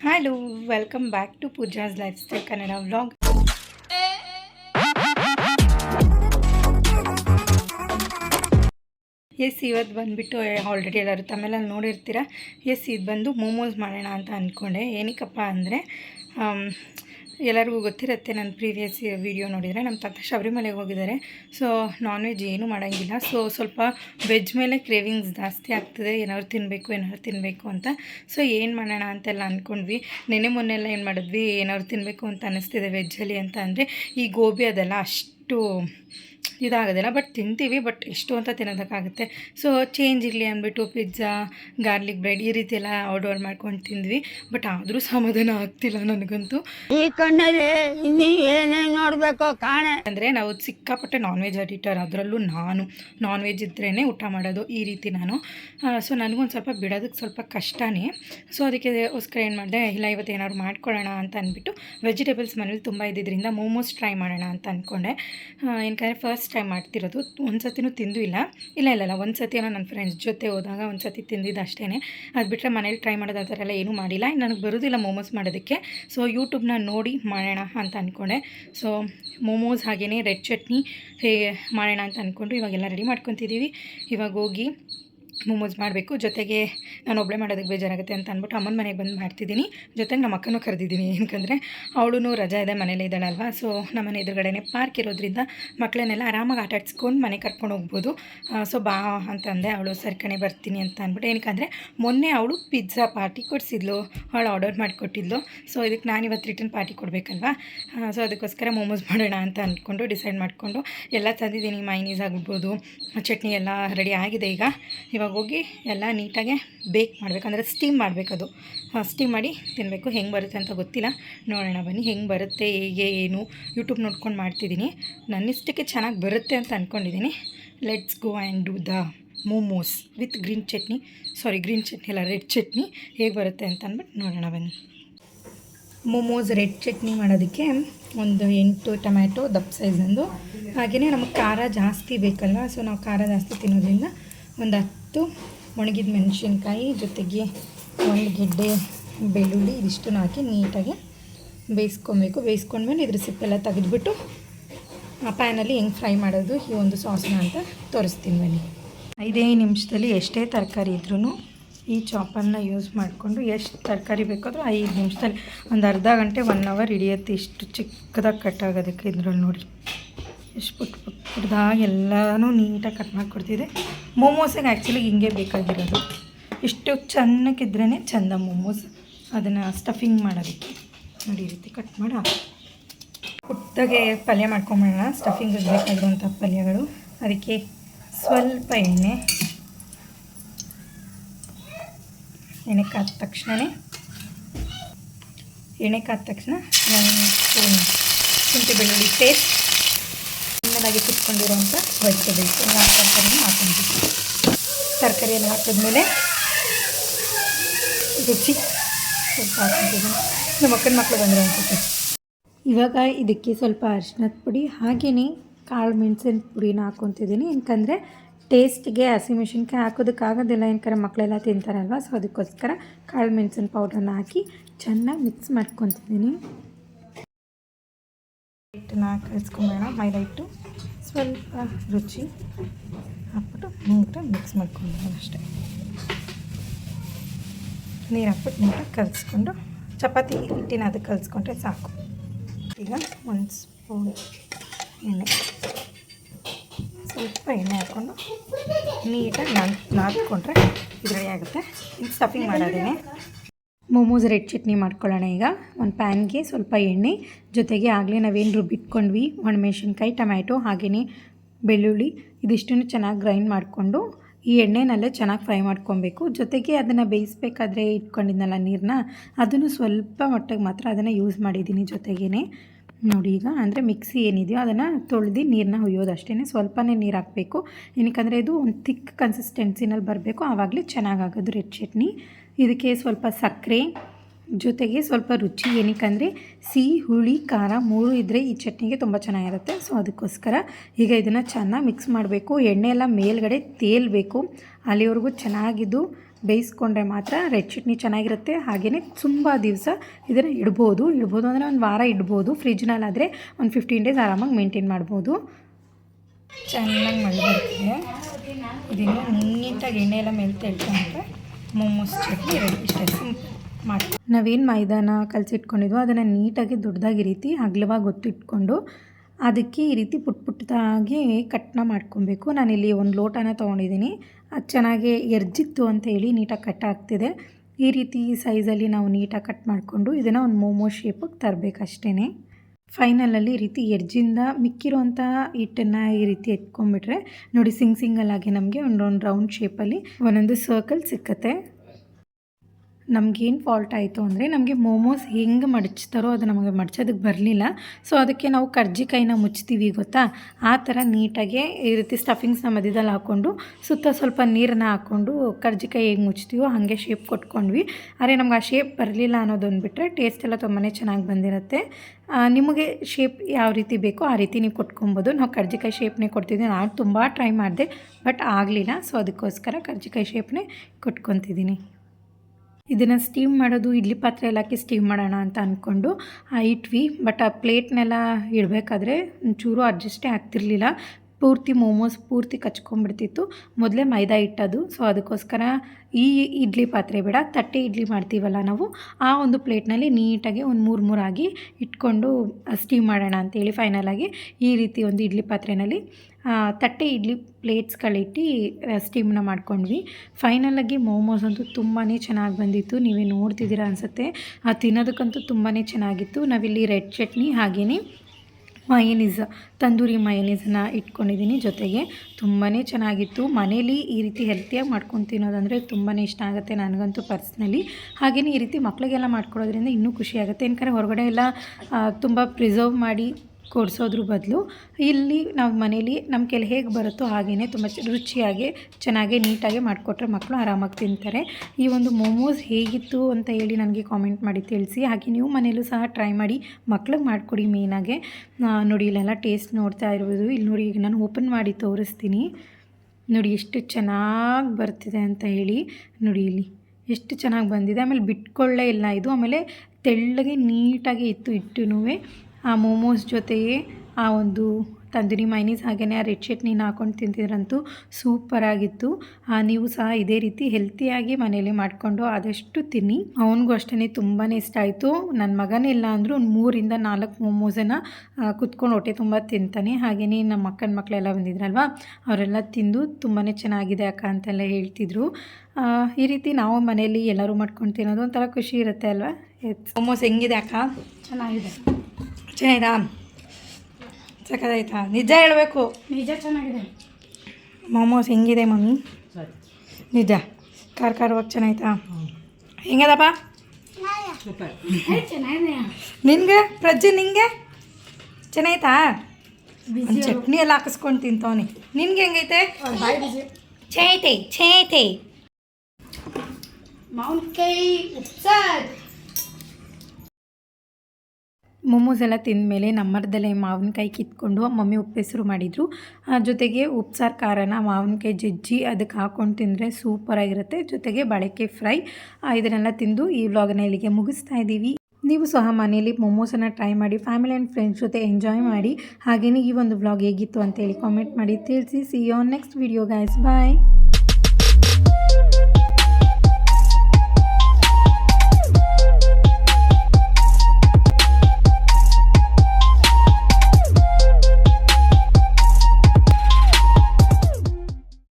Hello welcome back to Pooja's lifestyle Kannada vlogs ಇವತ್ತು ಬಂದುಬಿಟ್ಟು already ಎಲ್ಲರೂ ತಮ್ಮೆಲ್ಲ ನೋಡಿರ್ತೀರ. ಎಸ್ ಇದು ಬಂದು ಮೋಮೋಸ್ ಮಾಡೋಣ ಅಂತ ಅಂದ್ಕೊಂಡೆ ಏನಕ್ಕಪ್ಪ ಅಂದರೆ ಎಲ್ಲರಿಗೂ ಗೊತ್ತಿರುತ್ತೆ ನನ್ನ ಪ್ರೀವಿಯಸ್ ವಿಡಿಯೋ ನೋಡಿದರೆ. ನಮ್ಮ ತಾತ ಶಬರಿಮಲೆಗೆ ಹೋಗಿದ್ದಾರೆ. ಸೊ ನಾನ್ ವೆಜ್ ಏನು ಮಾಡೋಂಗಿಲ್ಲ. ಸೊ ಸ್ವಲ್ಪ ವೆಜ್ ಮೇಲೆ ಕ್ರೇವಿಂಗ್ಸ್ ಜಾಸ್ತಿ ಆಗ್ತದೆ. ಏನಾದ್ರು ತಿನ್ನಬೇಕು ಏನಾದ್ರು ತಿನ್ನಬೇಕು ಅಂತ. ಸೊ ಏನು ಮಾಡೋಣ ಅಂತೆಲ್ಲ ಅಂದ್ಕೊಂಡ್ವಿ ನೆನೆ ಮೊನ್ನೆಲ್ಲ ಏನು ಮಾಡಿದ್ವಿ? ಏನಾದ್ರು ತಿನ್ನಬೇಕು ಅಂತ ಅನ್ನಿಸ್ತಿದೆ ವೆಜ್ಜಲ್ಲಿ ಅಂತ ಅಂದರೆ, ಈ ಗೋಬಿ ಅದೆಲ್ಲ ಅಷ್ಟು ಇದಾಗೋದಿಲ್ಲ ಬಟ್ ತಿಂತೀವಿ ಬಟ್ ಎಷ್ಟು ಅಂತ ತಿನ್ನೋದಕ್ಕಾಗುತ್ತೆ. ಸೊ ಚೇಂಜ್ ಇರಲಿ ಅಂದ್ಬಿಟ್ಟು ಪಿಜ್ಜಾ ಗಾರ್ಲಿಕ್ ಬ್ರೆಡ್ ಈ ರೀತಿ ಎಲ್ಲ ಆರ್ಡರ್ ಮಾಡ್ಕೊಂಡು ತಿಂದ್ವಿ. ಬಟ್ ಆದರೂ ಸಮಾಧಾನ ಆಗ್ತಿಲ್ಲ ನನಗಂತೂ. ಈ ಕಣ್ಣಲ್ಲಿ ಇನ್ನೂ ಏನೇ ನೋಡಬೇಕು ಕಾಣೆ. ಅಂದರೆ ನಾವು ಸಿಕ್ಕಾಪಟ್ಟೆ ನಾನ್ ವೆಜ್ ಅಡಿಟರ್ ಅದರಲ್ಲೂ ನಾನು ನಾನ್ ವೆಜ್ ಇದ್ರೇ ಊಟ ಮಾಡೋದು ಈ ರೀತಿ ನಾನು. ಸೊ ನನಗೊಂದು ಸ್ವಲ್ಪ ಬಿಡೋದಕ್ಕೆ ಸ್ವಲ್ಪ ಕಷ್ಟನೇ. ಸೊ ಅದಕ್ಕೋಸ್ಕರ ಏನು ಮಾಡಿದೆ ಇಲ್ಲ ಇವತ್ತು ಏನಾದ್ರು ಮಾಡ್ಕೊಳ್ಳೋಣ ಅಂತ ಅಂದ್ಬಿಟ್ಟು ವೆಜಿಟೇಬಲ್ಸ್ ಮನೇಲಿ ತುಂಬ ಇದ್ದಿದ್ದರಿಂದ ಮೋಮೋಸ್ ಟ್ರೈ ಮಾಡೋಣ ಅಂತ ಅಂದ್ಕೊಂಡೆ ಏನಕಂದರೆ ಫಸ್ಟ್ ಟೈಮ್ ಮಾಡ್ತಿರೋದು. ಒಂದು ಸತಿನೂ ತಿಂದು ಇಲ್ಲ ಇಲ್ಲ ಇಲ್ಲ ಇಲ್ಲ ಒಂದು ಸತಿ ನನ್ನ ಫ್ರೆಂಡ್ಸ್ ಜೊತೆ ಹೋದಾಗ ಒಂದು ಸತಿ ತಿಂದಿದ್ದು ಅಷ್ಟೇ ಅದು ಬಿಟ್ಟರೆ ಮನೇಲಿ ಟ್ರೈ ಮಾಡೋದು ಆ ಥರ ಎಲ್ಲ ಏನೂ ಮಾಡಿಲ್ಲ. ನನಗೆ ಬರೋದಿಲ್ಲ ಮೋಮೋಸ್ ಮಾಡೋದಕ್ಕೆ. ಸೊ ಯೂಟ್ಯೂಬ್ನ ನೋಡಿ ಮಾಡೋಣ ಅಂತ ಅಂದ್ಕೊಂಡೆ ಸೊ ಮೋಮೋಸ್ ಹಾಗೆಯೇ ರೆಡ್ ಚಟ್ನಿ ಹೇಗೆ ಮಾಡೋಣ ಅಂತ ಅಂದ್ಕೊಂಡು ಇವಾಗೆಲ್ಲ ರೆಡಿ ಮಾಡ್ಕೊತಿದ್ದೀವಿ. ಇವಾಗ ಹೋಗಿ ಮೋಮೋಸ್ ಮಾಡಬೇಕು. ಜೊತೆಗೆ ನಾನು ಒಬ್ಬಳೇ ಮಾಡೋದಕ್ಕೆ ಬೇಜಾರಾಗುತ್ತೆ ಅಂತ ಅಂದ್ಬಿಟ್ಟು ಅಮ್ಮನ ಮನೆಗೆ ಬಂದು ಮಾಡ್ತಿದ್ದೀನಿ. ಜೊತೆಗೆ ನಮ್ಮ ಅಕ್ಕನೂ ಕರೆದಿದ್ದೀನಿ. ಏನಕ್ಕಂದರೆ ಅವಳು ರಜಾ ಇದೆ, ಮನೇಲಿ ಇದ್ದಾಳಲ್ವ? ಸೊ ನಮ್ಮ ಮನೆ ಎದುರುಗಡೆನೇ ಪಾರ್ಕ್ ಇರೋದ್ರಿಂದ ಮಕ್ಕಳನ್ನೆಲ್ಲ ಆರಾಮಾಗಿ ಆಟ ಆಡ್ಸ್ಕೊಂಡು ಮನೆ ಕರ್ಕೊಂಡು ಹೋಗ್ಬೋದು. ಸೊ ಬಾ ಅಂತಂದೆ. ಅವಳು ಸರ್ಕಣೆ ಬರ್ತೀನಿ ಅಂತ ಅಂದ್ಬಿಟ್ಟು. ಏನಕ್ಕಂದರೆ ಮೊನ್ನೆ ಅವಳು ಪಿಜ್ಜಾ ಪಾರ್ಟಿ ಕೊಡಿಸಿದ್ಲು. ಅವಳು ಆರ್ಡರ್ ಮಾಡಿಕೊಟ್ಟಿದ್ಲು. ಸೊ ಇದಕ್ಕೆ ನಾನು ಇವತ್ತು ರಿಟರ್ನ್ ಪಾರ್ಟಿ ಕೊಡಬೇಕಲ್ವಾ? ಸೊ ಅದಕ್ಕೋಸ್ಕರ ಮೋಮೋಸ್ ಮಾಡೋಣ ಅಂತ ಅಂದ್ಕೊಂಡು ಡಿಸೈಡ್ ಮಾಡಿಕೊಂಡು ಎಲ್ಲ ತಂದಿದ್ದೀನಿ. ಮೈನೀಸ್ ಆಗ್ಬೋದು ಚಟ್ನಿ ಎಲ್ಲ ರೆಡಿ ಆಗಿದೆ ಈಗ. ಇವಾಗ ಹೋಗಿ ಎಲ್ಲ ನೀಟಾಗೆ ಬೇಕ್ ಮಾಡಬೇಕು ಅಂದರೆ ಸ್ಟೀಮ್ ಮಾಡಬೇಕದು ಸ್ಟೀಮ್ ಮಾಡಿ ತಿನ್ನಬೇಕು ಹೆಂಗೆ ಬರುತ್ತೆ ಅಂತ ಗೊತ್ತಿಲ್ಲ. ನೋಡೋಣ ಬನ್ನಿ ಹೆಂಗೆ ಬರುತ್ತೆ, ಹೇಗೆ, ಏನು. ಯೂಟ್ಯೂಬ್ ನೋಡ್ಕೊಂಡು ಮಾಡ್ತಿದ್ದೀನಿ. ನನ್ನಿಷ್ಟಕ್ಕೆ ಚೆನ್ನಾಗಿ ಬರುತ್ತೆ ಅಂತ ಅಂದ್ಕೊಂಡಿದ್ದೀನಿ let's go and do the momos with green chutney. Sorry green chutney ಅಲ್ಲ ರೆಡ್ ಚಟ್ನಿ. ಹೇಗೆ ಬರುತ್ತೆ ಅಂತ ಅಂದ್ಬಿಟ್ಟು ನೋಡೋಣ ಬನ್ನಿ. ಮೋಮೋಸ್ ರೆಡ್ ಚಟ್ನಿ ಮಾಡೋದಕ್ಕೆ ಒಂದು ಎಂಟು ಟೊಮ್ಯಾಟೊ ದಪ್ಪ ಸೈಜಂದು ಹಾಗೆಯೇ ನಮಗೆ ಖಾರ ಜಾಸ್ತಿ ಬೇಕಲ್ಲ ಸೊ ನಾವು ಖಾರ ಜಾಸ್ತಿ ತಿನ್ನೋದ್ರಿಂದ ಒಂದು ಹತ್ತು ಒಣಗಿದ ಮೆಣಸಿನ್ಕಾಯಿ ಜೊತೆಗೆ ಒಂದು ಬೆಳ್ಳುಳ್ಳಿ ಇದಿಷ್ಟನ್ನು ಹಾಕಿ ನೀಟಾಗಿ ಬೇಯಿಸ್ಕೊಬೇಕು. ಬೇಯಿಸ್ಕೊಂಡ್ಮೇಲೆ ಇದ್ರ ಸಿಪ್ಪೆಲ್ಲ ತೆಗೆದುಬಿಟ್ಟು ಆ ಪ್ಯಾನಲ್ಲಿ ಹೆಂಗೆ ಫ್ರೈ ಮಾಡೋದು ಈ ಒಂದು ಸಾಸ್ನ ಅಂತ ತೋರಿಸ್ತೀನಿ ಬನ್ನಿ. ಐದೇ ನಿಮಿಷದಲ್ಲಿ ಎಷ್ಟೇ ತರಕಾರಿ ಇದ್ರೂ ಈ ಚಾಪನ್ನ ಯೂಸ್ ಮಾಡಿಕೊಂಡು ಎಷ್ಟು ತರಕಾರಿ ಬೇಕಾದರೂ ಐದು ನಿಮಿಷದಲ್ಲಿ ಒಂದು ಅರ್ಧ ಗಂಟೆ ಒನ್ ಅವರ್ ಹಿಡಿಯುತ್ತೆ. ಇಷ್ಟು ಚಿಕ್ಕದಾಗಿ ಕಟ್ ಆಗೋದಕ್ಕೆ ಇದ್ರಲ್ಲಿ ನೋಡಿ. ಎಷ್ಟು ಪುಟ್ ಪುಟ್ ಪುಟ್ದಾಗಿ ಎಲ್ಲನೂ ನೀಟಾಗಿ ಕಟ್ ಮಾಡಿಕೊಡ್ತಿದೆ. ಮೋಮೋಸಿಗೆ ಆ್ಯಕ್ಚುಲಿ ಹಿಂಗೆ ಬೇಕಾಗಿರೋದು. ಇಷ್ಟು ಚೆನ್ನಾಗಿದ್ರೇ ಚಂದ ಮೋಮೋಸ್. ಅದನ್ನು ಸ್ಟಫಿಂಗ್ ಮಾಡೋದಕ್ಕೆ. ನೋಡಿ, ಈ ರೀತಿ ಕಟ್ ಮಾಡಿ. ಹಾಕಿ ಪುಟ್ಟಗೆ ಪಲ್ಯ ಮಾಡ್ಕೊಂಬಿಡೋಣ ಸ್ಟಫಿಂಗ್ ಬೇಕಾಗಿರುವಂಥ ಪಲ್ಯಗಳು. ಅದಕ್ಕೆ ಸ್ವಲ್ಪ ಎಣ್ಣೆ. ಎಣ್ಣೆ ಕಾದ ತಕ್ಷಣವೇ ಎಣ್ಣೆ ಕಾದ ತಕ್ಷಣ ನಾನು ಶುಂಠಿ ಬೆಳ್ಳುಳ್ಳಿ ಪೇಸ್ಟ್ ಸಣ್ಣದಾಗಿ ಕುತ್ಕೊಂಡಿರುವಂಥ ವೆಜಿಟೇಬಲ್ಸ್ ಎಲ್ಲ ತರಕಾರಿನ ಹಾಕೊಂಡು ತರಕಾರಿ ಎಲ್ಲ ಹಾಕಿದ್ಮೇಲೆ ರುಚಿ ಸ್ವಲ್ಪ ಹಾಕೊಂಡಿದ್ದೀನಿ ನಮ್ಮ ಅಕ್ಕನ ಮಕ್ಕಳು ಬಂದರೆ ಅನ್ಸುತ್ತೆ. ಇವಾಗ ಇದಕ್ಕೆ ಸ್ವಲ್ಪ ಅರಿಶಿನದ ಪುಡಿ ಹಾಗೇ ಕಾಳು ಮೆಣಸಿನ ಪುಡಿನ ಹಾಕ್ಕೊತಿದ್ದೀನಿ ಯಾಕಂದರೆ ಟೇಸ್ಟ್ಗೆ ಹಸಿಮೆಣ್ಸಿನ್ಕಾಯಿ ಹಾಕೋದಕ್ಕಾಗೋದಿಲ್ಲ ಏನಕರ ಮಕ್ಕಳೆಲ್ಲ ತಿಂತಾರಲ್ವ? ಸೊ ಅದಕ್ಕೋಸ್ಕರ ಕಾಳು ಮೆಣಸಿನ ಪೌಡ್ರನ್ನ ಹಾಕಿ ಚೆನ್ನಾಗಿ ಮಿಕ್ಸ್ ಮಾಡ್ಕೊತಿದ್ದೀನಿ. ಹಿಟ್ಟನ್ನ ಕಲಿಸ್ಕೊಂಬೇಡ ಮೈದಾ ಹಿಟ್ಟು ಸ್ವಲ್ಪ ರುಚಿ. ಹಾಕ್ಬಿಟ್ಟು ನೀಟಾಗಿ ಮಿಕ್ಸ್ ಮಾಡ್ಕೊಂಬೋಣ ಅಷ್ಟೇ. ನೀರು ಹಾಕ್ಬಿಟ್ಟು ನೀಟಾಗಿ ಕಲಿಸ್ಕೊಂಡು, ಚಪಾತಿ ಹಿಟ್ಟಿನ ಅದಕ್ಕೆ ಕಲಿಸ್ಕೊಂಡ್ರೆ ಸಾಕು. ಈಗ ಒಂದು ಸ್ಪೂನ್ ಎಣ್ಣೆ. ಸ್ವಲ್ಪ ಎಣ್ಣೆ ಹಾಕ್ಕೊಂಡು ನೀಟಾಗಿ ನಾನ್ ನಾದ್ಕೊಂಡ್ರೆ ರೆಡಿ ಆಗುತ್ತೆ. ಇದು ಸ್ಟಫಿಂಗ್ ಮಾಡೋದೇನೆ. ಮೋಮೋಸ್ ರೆಡ್ ಚಟ್ನಿ ಮಾಡ್ಕೊಳ್ಳೋಣ ಈಗ. ಒಂದು ಪ್ಯಾನ್ಗೆ ಸ್ವಲ್ಪ ಎಣ್ಣೆ, ಜೊತೆಗೆ ಆಗಲೇ ನಾವೇನು ರುಬ್ಬಿಟ್ಕೊಂಡ್ವಿ, ಒಣಮೆಣ್ಸಿನ್ಕಾಯಿ, ಟೊಮ್ಯಾಟೊ ಹಾಗೆಯೇ ಬೆಳ್ಳುಳ್ಳಿ, ಇದಿಷ್ಟನ್ನು ಚೆನ್ನಾಗಿ ಗ್ರೈಂಡ್ ಮಾಡಿಕೊಂಡು ಈ ಎಣ್ಣೆನಲ್ಲೇ ಚೆನ್ನಾಗಿ ಫ್ರೈ ಮಾಡ್ಕೊಬೇಕು. ಜೊತೆಗೆ ಅದನ್ನು ಬೇಯಿಸ್ಬೇಕಾದ್ರೆ ಇಟ್ಕೊಂಡಿದ್ನಲ್ಲ ನೀರನ್ನ ಅದನ್ನು ಸ್ವಲ್ಪ ಮಟ್ಟಿಗೆ ಮಾತ್ರ ಅದನ್ನು ಯೂಸ್ ಮಾಡಿದ್ದೀನಿ ಜೊತೆಗೇ ನೋಡಿ ಈಗ, ಅಂದರೆ ಮಿಕ್ಸಿ ಏನಿದೆಯೋ ಅದನ್ನು ತೊಳೆದು ನೀರನ್ನ ಹುಯ್ಯೋದಷ್ಟೇ ಸ್ವಲ್ಪನೇ ನೀರು ಹಾಕಬೇಕು. ಏನಕ್ಕಂದರೆ ಇದು ಒಂದು ಥಿಕ್ ಕನ್ಸಿಸ್ಟೆನ್ಸಿನಲ್ಲಿ ಬರಬೇಕು. ಆವಾಗಲೇ ಚೆನ್ನಾಗಾಗೋದು ರೆಡ್ ಚಟ್ನಿ. ಇದಕ್ಕೆ ಸ್ವಲ್ಪ ಸಕ್ಕರೆ, ಜೊತೆಗೆ ಸ್ವಲ್ಪ ರುಚಿ ಏನಕ್ಕಂದರೆ ಸಿಹಿ, ಹುಳಿ, ಖಾರ ಮೂರು ಇದ್ದರೆ ಈ ಚಟ್ನಿಗೆ ತುಂಬ ಚೆನ್ನಾಗಿರುತ್ತೆ. ಸೊ, ಅದಕ್ಕೋಸ್ಕರ ಈಗ ಇದನ್ನು ಚೆನ್ನಾಗಿ ಮಿಕ್ಸ್ ಮಾಡಬೇಕು. ಎಣ್ಣೆ ಎಲ್ಲ ಮೇಲ್ಗಡೆ ತೇಲಬೇಕು. ಅಲ್ಲಿವರೆಗೂ ಚೆನ್ನಾಗಿದ್ದು ಬೇಯಿಸ್ಕೊಂಡ್ರೆ ಮಾತ್ರ ರೆಡ್ ಚಟ್ನಿ ಚೆನ್ನಾಗಿರುತ್ತೆ. ಹಾಗೆಯೇ ತುಂಬ ದಿವಸ ಇದನ್ನು ಇಡ್ಬೋದು. ಇಡ್ಬೋದು ಅಂದರೆ ಒಂದು ವಾರ ಇಡ್ಬೋದು. ಫ್ರಿಜ್ನಲ್ಲಾದರೆ ಒಂದು ಫಿಫ್ಟೀನ್ ಡೇಸ್ ಆರಾಮಾಗಿ ಮೇಂಟೈನ್ ಮಾಡ್ಬೋದು. ಚೆನ್ನಾಗಿ ಬರ್ತಿದೆ. ಇದನ್ನು ನೀಟಾಗಿ ಎಣ್ಣೆ ಎಲ್ಲ ಮೇಲೆ ತೆಳ್ಕೊಂಡ್ರೆ ಮೊಮೋಸ್ ಚಟ್ನಿ ರೆಡಿ ಇಷ್ಟೇ. ಮಾಡಿ. ನಾವೇನು ಮೈದಾನ ಕಲಸಿಟ್ಕೊಂಡಿದ್ವೋ ಅದನ್ನು ನೀಟಾಗಿ ದೊಡ್ಡದಾಗಿ ರೀತಿ ಅಗಲವಾಗಿ ಒತ್ತಿಟ್ಕೊಂಡು ಅದಕ್ಕೆ ಈ ರೀತಿ ಪುಟ್ ಪುಟ್ಟದಾಗಿ ಕಟ್ನ ಮಾಡ್ಕೊಬೇಕು. ನಾನಿಲ್ಲಿ ಒಂದು ಲೋಟನ ತೊಗೊಂಡಿದ್ದೀನಿ ಅದು ಚೆನ್ನಾಗಿ ಎರ್ಜಿತ್ತು ಅಂತ ಹೇಳಿ ನೀಟಾಗಿ ಕಟ್ ಆಗ್ತಿದೆ. ಈ ರೀತಿ ಸೈಜಲ್ಲಿ ನಾವು ನೀಟಾಗಿ ಕಟ್ ಮಾಡಿಕೊಂಡು ಇದನ್ನು ಒಂದು ಮೋಮೋ ಶೇಪಿಗೆ ತರಬೇಕಷ್ಟೇ ಫೈನಲಲ್ಲಿ ಈ ರೀತಿ ಎಡ್ಜಿಂದ ಮಿಕ್ಕಿರುವಂಥ ಹಿಟ್ಟನ್ನು ಈ ರೀತಿ ಎತ್ಕೊಂಡ್ಬಿಟ್ರೆ ನೋಡಿ ಸಿಂಗ್ ಸಿಂಗಲ್ ಆಗಿ ನಮಗೆ ಒಂದೊಂದು ರೌಂಡ್ ಶೇಪಲ್ಲಿ ಒಂದೊಂದು ಸರ್ಕಲ್ ಸಿಕ್ಕತ್ತೆ. ನಮಗೇನು ಫಾಲ್ಟ್ ಆಯಿತು ಅಂದರೆ ನಮಗೆ ಮೋಮೋಸ್ ಹೆಂಗೆ ಮಡಚ್ತಾರೋ ಅದು ನಮಗೆ ಮಡ್ಚೋದಕ್ಕೆ ಬರಲಿಲ್ಲ. ಸೊ ಅದಕ್ಕೆ ನಾವು ಕರ್ಜಿಕಾಯಿನ ಮುಚ್ತೀವಿ ಗೊತ್ತಾ? ಆ ಥರ ನೀಟಾಗಿ ಈ ರೀತಿ ಸ್ಟಫಿಂಗ್ಸ್ನ ಮಧ್ಯದಲ್ಲಿ ಹಾಕ್ಕೊಂಡು ಸುತ್ತ ಸ್ವಲ್ಪ ನೀರನ್ನ ಹಾಕ್ಕೊಂಡು ಕರ್ಜಿಕಾಯಿ ಹೇಗೆ ಮುಚ್ತೀವೋ ಹಾಗೆ ಶೇಪ್ ಕೊಟ್ಕೊಂಡ್ವಿ. ಆದರೆ ನಮ್ಗೆ ಆ ಶೇಪ್ ಬರಲಿಲ್ಲ ಅನ್ನೋದೊಂದು ಬಿಟ್ಟರೆ ಟೇಸ್ಟ್ ಎಲ್ಲ ತುಂಬಾ ಚೆನ್ನಾಗಿ ಬಂದಿರುತ್ತೆ. ನಿಮಗೆ ಶೇಪ್ ಯಾವ ರೀತಿ ಬೇಕೋ ಆ ರೀತಿ ನೀವು ಕೊಟ್ಕೊಬೋದು. ನಾವು ಕರ್ಜಿಕಾಯಿ ಶೇಪ್ನೇ ಕೊಡ್ತಿದ್ವಿ. ನಾನು ತುಂಬ ಟ್ರೈ ಮಾಡಿದೆ ಬಟ್ ಆಗಲಿಲ್ಲ. ಸೊ ಅದಕ್ಕೋಸ್ಕರ ಕರ್ಜಿಕಾಯಿ ಶೇಪ್ನೇ ಕೊಟ್ಕೊತಿದ್ದೀನಿ. ಇದನ್ನು ಸ್ಟೀಮ್ ಮಾಡೋದು, ಇಡ್ಲಿ ಪಾತ್ರೆಯಲ್ಲಿ ಹಾಕಿ ಸ್ಟೀಮ್ ಮಾಡೋಣ ಅಂತ ಅಂದ್ಕೊಂಡು ಇಟ್ವಿ. ಬಟ್ ಆ ಪ್ಲೇಟ್ನೆಲ್ಲ ಇಡಬೇಕಾದ್ರೆ ಒಂಚೂರು ಅಡ್ಜಸ್ಟೇ ಆಗ್ತಿರ್ಲಿಲ್ಲ. ಪೂರ್ತಿ ಮೋಮೋಸ್ ಪೂರ್ತಿ ಕಚ್ಕೊಂಡ್ಬಿಡ್ತಿತ್ತು. ಮೊದಲೇ ಮೈದಾ ಇಟ್ಟದು ಸೊ ಅದಕ್ಕೋಸ್ಕರ ಈ ಇಡ್ಲಿ ಪಾತ್ರೆ ಬೇಡ. ತಟ್ಟೆ ಇಡ್ಲಿ ಮಾಡ್ತೀವಲ್ಲ ನಾವು, ಆ ಒಂದು ಪ್ಲೇಟ್ನಲ್ಲಿ ನೀಟಾಗಿ ಒಂದು ಮೂರು ಮೂರಾಗಿ ಇಟ್ಕೊಂಡು ಸ್ಟೀಮ್ ಮಾಡೋಣ ಅಂತೇಳಿ ಫೈನಲಾಗಿ ಈ ರೀತಿ ಒಂದು ಇಡ್ಲಿ ಪಾತ್ರೆಯಲ್ಲಿ ತಟ್ಟೆ ಇಡ್ಲಿ ಪ್ಲೇಟ್ಸ್ಗಳಿಟ್ಟು ಸ್ಟೀಮ್ನ ಮಾಡ್ಕೊಂಡ್ವಿ. ಫೈನಲಾಗಿ ಮೋಮೋಸ್ ಅಂತೂ ತುಂಬಾ ಚೆನ್ನಾಗಿ ಬಂದಿತ್ತು. ನೀವೇ ನೋಡ್ತಿದ್ದೀರಾ ಅನಿಸುತ್ತೆ. ಆ, ತಿನ್ನೋದಕ್ಕಂತೂ ತುಂಬಾ ಚೆನ್ನಾಗಿತ್ತು. ನಾವಿಲ್ಲಿ ರೆಡ್ ಚಟ್ನಿ ಹಾಗೆಯೇ ಮಯನೀಸ್ ತಂದೂರಿ ಮಯನೀಸನ್ನ ಇಟ್ಕೊಂಡಿದ್ದೀನಿ ಜೊತೆಗೆ. ತುಂಬಾ ಚೆನ್ನಾಗಿತ್ತು. ಮನೇಲಿ ಈ ರೀತಿ ಹೆಲ್ತಿಯಾಗಿ ಮಾಡ್ಕೊಂಡು ತಿನ್ನೋದಂದರೆ ತುಂಬಾ ಇಷ್ಟ ಆಗುತ್ತೆ ನನಗಂತೂ ಪರ್ಸ್ನಲಿ ಹಾಗೆಯೇ ಈ ರೀತಿ ಮಕ್ಕಳಿಗೆಲ್ಲ ಮಾಡ್ಕೊಡೋದ್ರಿಂದ ಇನ್ನೂ ಖುಷಿ ಆಗುತ್ತೆ. ಹೊರಗಡೆ ಎಲ್ಲ ತುಂಬ ಪ್ರಿಸರ್ವ್ ಮಾಡಿ ಕೊಡಿಸೋದ್ರ ಬದಲು ಇಲ್ಲಿ ನಾವು ಮನೇಲಿ ನಮ್ಮ ಕೈಲಿ ಹೇಗೆ ಬರುತ್ತೋ ಹಾಗೆಯೇ ತುಂಬ ರುಚಿಯಾಗಿ, ಚೆನ್ನಾಗಿ, ನೀಟಾಗಿ ಮಾಡಿಕೊಟ್ರೆ ಮಕ್ಕಳು ಆರಾಮಾಗಿ ತಿಂತಾರೆ. ಈ ಒಂದು ಮೋಮೋಸ್ ಹೇಗಿತ್ತು ಅಂತ ಹೇಳಿ ನನಗೆ ಕಾಮೆಂಟ್ ಮಾಡಿ ತಿಳಿಸಿ. ಹಾಗೆ ನೀವು ಮನೇಲೂ ಸಹ ಟ್ರೈ ಮಾಡಿ ಮಕ್ಳಿಗೆ ಮಾಡಿಕೊಡಿ ಮೇಯ್ನಾಗೆ ನೋಡಿ ಇಲ್ಲೆಲ್ಲ ಟೇಸ್ಟ್ ನೋಡ್ತಾ ಇರ್ಬೋದು ಇಲ್ಲಿ ನೋಡಿ ಈಗ ನಾನು ಓಪನ್ ಮಾಡಿ ತೋರಿಸ್ತೀನಿ. ನೋಡಿ ಎಷ್ಟು ಚೆನ್ನಾಗಿ ಬರ್ತಿದೆ ಅಂತ ಹೇಳಿ. ನೋಡಿ ಇಲ್ಲಿ ಎಷ್ಟು ಚೆನ್ನಾಗಿ ಬಂದಿದೆ. ಆಮೇಲೆ ಬಿಟ್ಕೊಳ್ಳೇ ಇಲ್ಲ ಇದು. ಆಮೇಲೆ ತೆಳ್ಳಗೆ ನೀಟಾಗಿ ಇತ್ತು ಇಟ್ಟುನೂ ಆ ಮೋಮೋಸ್ ಜೊತೆಗೆ ಆ ಒಂದು ತಂದೂರಿ ಮೈನೀಸ್ ಹಾಗೆಯೇ ಆ ರೆಡ್ ಚಟ್ನಿನ ಹಾಕೊಂಡು ತಿಂತಿದ್ರಂತೂ ಸೂಪರಾಗಿತ್ತು. ನೀವು ಸಹ ಇದೇ ರೀತಿ ಹೆಲ್ತಿಯಾಗಿ ಮನೇಲಿ ಮಾಡಿಕೊಂಡು ಆದಷ್ಟು ತಿನ್ನಿ. ಅವನಿಗೂ ಅಷ್ಟೇ ತುಂಬಾ ಇಷ್ಟ ಆಯಿತು. ನನ್ನ ಮಗನೇ ಇಲ್ಲ ಅಂದರೂ ಮೂರಿಂದ ನಾಲ್ಕು ಮೋಮೋಸನ್ನು ಕುತ್ಕೊಂಡು ಹೊಟ್ಟೆ ತುಂಬ ತಿಂತಾನೆ. ಹಾಗೆಯೇ ನಮ್ಮ ಅಕ್ಕನ ಮಕ್ಕಳೆಲ್ಲ ಬಂದಿದ್ರಲ್ವ, ಅವರೆಲ್ಲ ತಿಂದು ತುಂಬಾ ಚೆನ್ನಾಗಿದೆ ಅಕ್ಕ ಅಂತೆಲ್ಲ ಹೇಳ್ತಿದ್ರು. ಈ ರೀತಿ ನಾವು ಮನೆಯಲ್ಲಿ ಎಲ್ಲರೂ ಮಾಡ್ಕೊಂಡು ತಿನ್ನೋದು ಒಂಥರ ಖುಷಿ ಇರುತ್ತೆ ಅಲ್ವಾ? ಮೋಮೋಸ್ ಹೆಂಗಿದೆ ಅಕ್ಕ? ಚೆನ್ನಾಗಿದೆ. ಚೆನ್ನಾಗಿದಾ ಸಕ್ಕದಾಯ್ತಾ ನಿಜ ಹೇಳಬೇಕು. ನಿಜ ಚೆನ್ನಾಗಿದೆ. ಮೋಮೋಸ್ ಹೆಂಗಿದೆ ಮಮ್ಮಿ? ನಿಜ. ಖಾರ ಖಾರವಾಗಿ ಚೆನ್ನಾಯ್ತಾ? ಹೆಂಗದಪ್ಪ? ನಿನಗೆ? ಪ್ರಜ್ಜೆ ನಿಂಗೆ? ಚೆನ್ನಾಯ್ತಾ? ಚಟ್ನಿ ಎಲ್ಲ ಹಾಕಿಸ್ಕೊಂಡು ತಿಂತವನಿ. ನಿನ್ಗೆ ಹೆಂಗೈತೆ? ಛೇತೆ ಛೇತೆ ಮಾವಿನಕಾಯಿ ಉಪ್ಸಾರು ಮೊಮೋಸ್ ಎಲ್ಲ ತಿಂದಮೇಲೆ ನಮ್ಮರ್ದಲ್ಲೇ ಮಾವಿನಕಾಯಿ ಕಿತ್ಕೊಂಡು ಮಮ್ಮಿ ಉಪ್ಪೆಸರು ಮಾಡಿದರು. ಜೊತೆಗೆ ಉಪ್ಸಾರು ಖಾರನ ಮಾವಿನಕಾಯಿ ಜಜ್ಜಿ ಅದಕ್ಕೆ ಹಾಕ್ಕೊಂಡು ತಿಂದರೆ ಸೂಪರಾಗಿರುತ್ತೆ. ಜೊತೆಗೆ ಬಳಕೆ ಫ್ರೈ ಇದನ್ನೆಲ್ಲ ತಿಂದು ಈ ವ್ಲಾಗ್ನ ಇಲ್ಲಿಗೆ ಮುಗಿಸ್ತಾ ಇದ್ದೀವಿ. ನೀವು ಸಹ ಮನೆಯಲ್ಲಿ ಮೊಮೋಸನ್ನು ಟ್ರೈ ಮಾಡಿ, ಫ್ಯಾಮಿಲಿ ಆ್ಯಂಡ್ ಫ್ರೆಂಡ್ಸ್ ಜೊತೆ ಎಂಜಾಯ್ ಮಾಡಿ. ಹಾಗೆಯೇ ಈ ಒಂದು ವ್ಲಾಗ್ ಹೇಗಿತ್ತು ಅಂತೇಳಿ ಕಾಮೆಂಟ್ ಮಾಡಿ ತಿಳಿಸಿ. See on next video guys bye